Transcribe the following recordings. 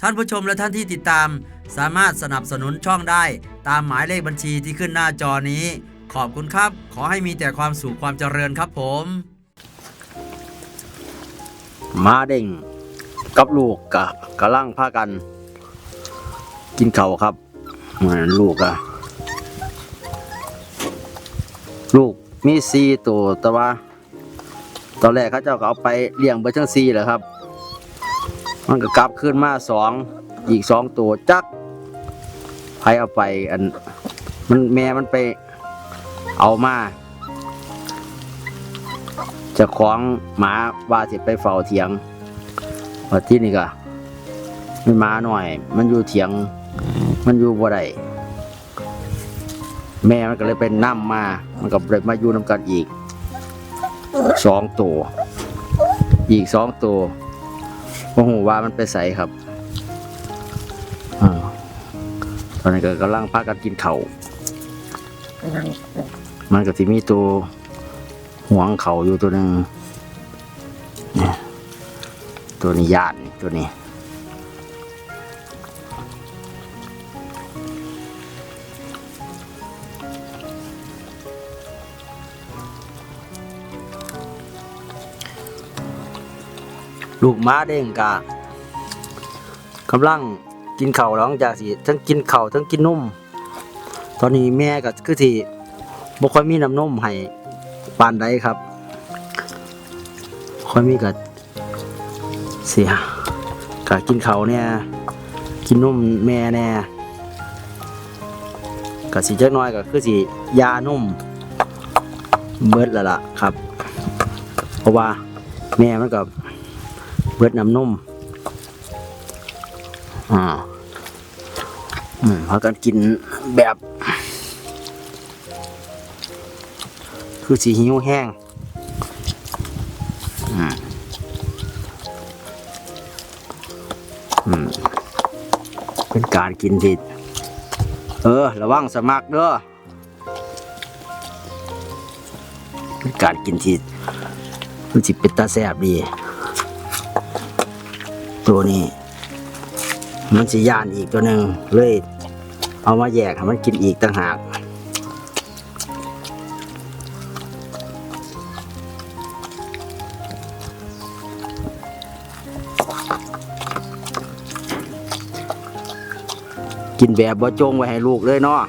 ท่านผู้ชมและท่านที่ติดตาม สามารถสนับสนุนช่องได้ ตามหมายเลขบัญชีที่ขึ้นหน้าจอนี้ ขอบคุณครับ ขอให้มีแต่ความสุขความเจริญครับผม มาเด้งกับลูกกะกำลังพากัน กินเขาวครับเหมือนลูกอะลูกมีซีตัวแต่ว่า ตอนแรกเขาเจ้าก็เอาไปเลี้ยงไปทั้งซีแหละครับ มันก็กลับขึ้นมาสองอีกสองตัวจักใครเอาไปอัน มันแม่มันไปเอามาจะคล้องหมาว่าสิไปเฝ้าเถียงว่าที่นี่ก็มันหมาหน่อย มันอยู่เถียง มันอยู่บ่ได้แม่มันก็เลยเป็นน้ำมา มันก็เลยมาอยู่นำกันอีกสองตัว อีกสองตัว โอ้โหว่ามันไปใส่ครับอาตอนนี้ก็กำลังพากันกินเขาวมันก็สิมีตัวห่วงเขาอยู่ตัวหนึ่งเนี่ยตัวนี้ญาติตัวนี้ ลูกม้าเด้งกะกำลังกินเข่าวหลังจากสิทั้งกินเข่าทั้งกินนุ่ม ตอนนี้แม่ก็คือที่บ่ค่อยมีน้ำนมให้ปานใดครับค่อยมีก็เสียกะกินเขาเนี่ยกินนมแม่แน่ก็สิจักน้อยก็คือสิยานุ่มเบิดแล้วล่ะครับ เพราะว่าแม่มันก็ เบิดน้ำนมอ่าอืมพากันกินแบบ คือสีหิวแห้งอืมอืมเป็นการกินที่เออ ระวังสมัครเด้อเป็นการกินที่มันจิเป็นตาแสบดี ตัวนี้ มันสิยานอีกตัวหนึ่งเลย เอามาแยกให้มันกินอีกต่างหากกินแบบบ่จงไว้ให้ลูกเลยเนาะ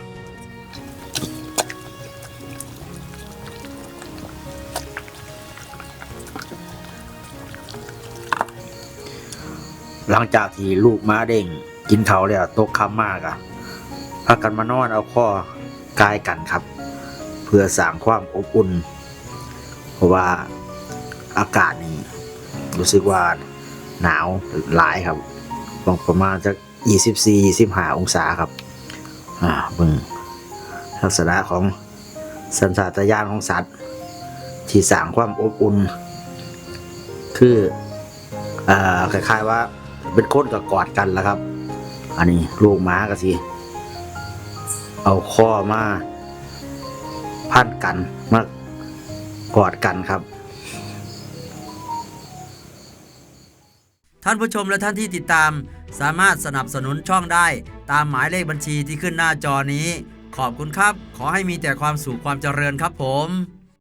หลังจากที่ลูกม้าเด้งกินเขาแล้วตกคำมากอะพากันมานอนเอาข้อกายกันครับ เพื่อสร้างความอบอุ่น เพราะว่าอากาศนี่รู้สึกว่าหนาวหลายครับประมาณจะ24 25องศาครับ อ่าเบิ่งลักษณะของสัญชาตญาณของสัตว์ ที่สร้างความอบอุ่น คืออ่าคล้ายๆว่า เป็นคนกับกอดกันแล้วครับ อันนี้ลูกหม้าก็สิ เอาข้อมาพันกันมากอดกันครับ ท่านผู้ชมและท่านที่ติดตาม สามารถสนับสนุนช่องได้ตามหมายเลขบัญชีที่ขึ้นหน้าจอนี้ ขอบคุณครับ ขอให้มีแต่ความสุขความเจริญครับผม